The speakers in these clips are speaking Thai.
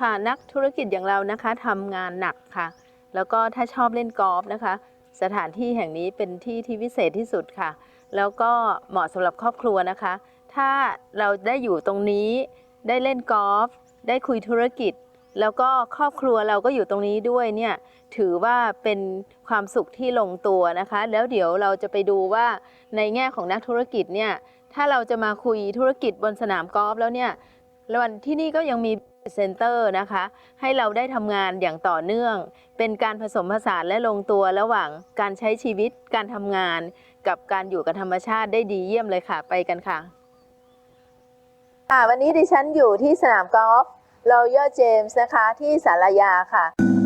ค่ะนักธุรกิจอย่างเรานะคะทำงานหนักค่ะ แล้วก็ถ้าชอบเล่นกอล์ฟนะคะ สถานที่แห่งนี้เป็นที่ที่วิเศษที่สุดค่ะ แล้วก็เหมาะสำหรับครอบครัวนะคะ ถ้าเราได้อยู่ตรงนี้ ได้เล่นกอล์ฟได้คุยธุรกิจ แล้วก็ครอบครัวเราก็อยู่ตรงนี้ด้วยเนี่ยถือว่าเป็นความสุขที่ลงตัวนะคะ แล้วเดี๋ยวเราจะไปดูว่าในแง่ของนักธุรกิจเนี่ยถ้าเราจะมาคุยธุรกิจบนสนามกอล์ฟแล้วเนี่ย แล้ววันที่นี่ก็ยังมีเซ็นเตอร์นะคะ ให้เราได้ทำงานอย่างต่อเนื่อง เป็นการผสมผสานและลงตัวระหว่างการใช้ชีวิตการทำงาน กับการอยู่กับธรรมชาติได้ดีเยี่ยมเลยค่ะไปกันค่ะค่ะวันนี้ดิฉันอยู่ที่สนามกอล์ฟรอยัลเจมส์นะคะที่สารยาค่ะ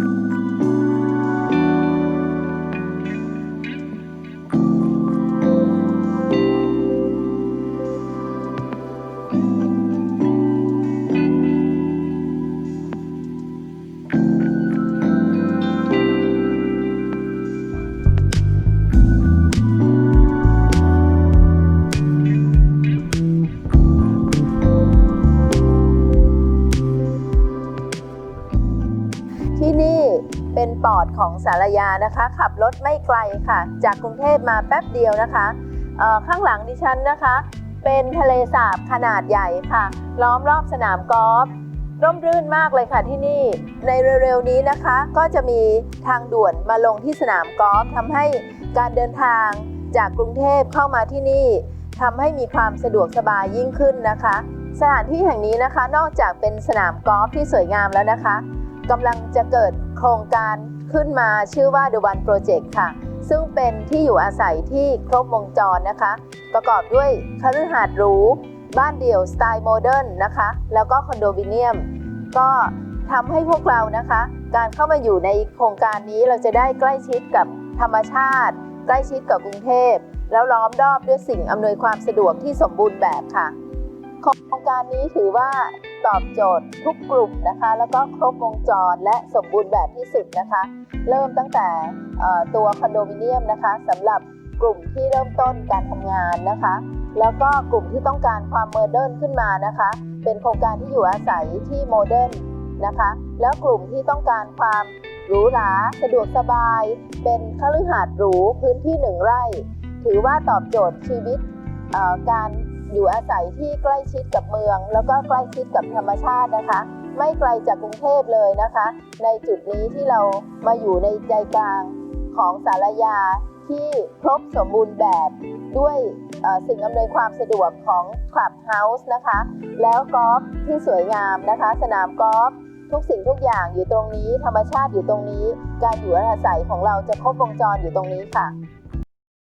ที่นี่เป็นปอดของสารยานะคะ ขับรถไม่ไกลค่ะ จากกรุงเทพมาแป๊บเดียวนะคะข้างหลังดิฉันนะคะ เป็นทะเลสาบขนาดใหญ่ค่ะ ล้อมรอบสนามกอล์ฟร่มรื่นมากเลยค่ะที่นี่ ในเร็วๆนี้นะคะ ก็จะมีทางด่วนมาลงที่สนามกอล์ฟทำให้การเดินทางจากกรุงเทพเข้ามาที่นี่ทำให้มีความสะดวกสบายยิ่งขึ้นนะคะ สถานที่แห่งนี้นะคะ นอกจากเป็นสนามกอล์ฟที่สวยงามแล้วนะคะ กำลังจะเกิดโครงการขึ้นมาชื่อว่า The One Project ค่ะ ซึ่งเป็นที่อยู่อาศัยที่ครบวงจรนะคะ ประกอบด้วยคฤหาสน์หรู บ้านเดี่ยวสไตล์โมเดิร์นนะคะ แล้วก็คอนโดมิเนียม ก็ทำให้พวกเรานะคะ การเข้ามาอยู่ในโครงการนี้เราจะได้ใกล้ชิดกับธรรมชาติ ใกล้ชิดกับกรุงเทพ แล้วล้อมรอบด้วยสิ่งอำนวยความสะดวกที่สมบูรณ์แบบค่ะ โครงการนี้ถือว่า ตอบโจทย์ทุกกลุ่มนะคะ แล้วก็ครบวงจรและสมบูรณ์แบบที่สุดนะคะ เริ่มตั้งแต่ตัวคอนโดมิเนียมนะคะสำหรับกลุ่มที่เริ่มต้นการทำงานนะคะ แล้วก็กลุ่มที่ต้องการความโมเดิร์นขึ้นมานะคะ เป็นโครงการที่อยู่อาศัยที่โมเดิร์นนะคะ แล้วกลุ่มที่ต้องการความหรูหราสะดวกสบาย เป็นคฤหาสน์หรูพื้นที่หนึ่งไร่ ถือว่าตอบโจทย์ชีวิตการ อยู่อาศัยที่ใกล้ชิดกับเมือง แล้วก็ใกล้ชิดกับธรรมชาตินะคะ ไม่ไกลจากกรุงเทพเลยนะคะ ในจุดนี้ที่เรามาอยู่ในใจกลางของสารยาที่ครบสมบูรณ์แบบด้วยสิ่งอำนวยความสะดวกของคลับเฮาส์นะคะ แล้วกอล์ฟที่สวยงามนะคะ สนามกอล์ฟทุกสิ่งทุกอย่างอยู่ตรงนี้ ธรรมชาติอยู่ตรงนี้ การอยู่อาศัยของเราจะครบวงจรอยู่ตรงนี้ค่ะ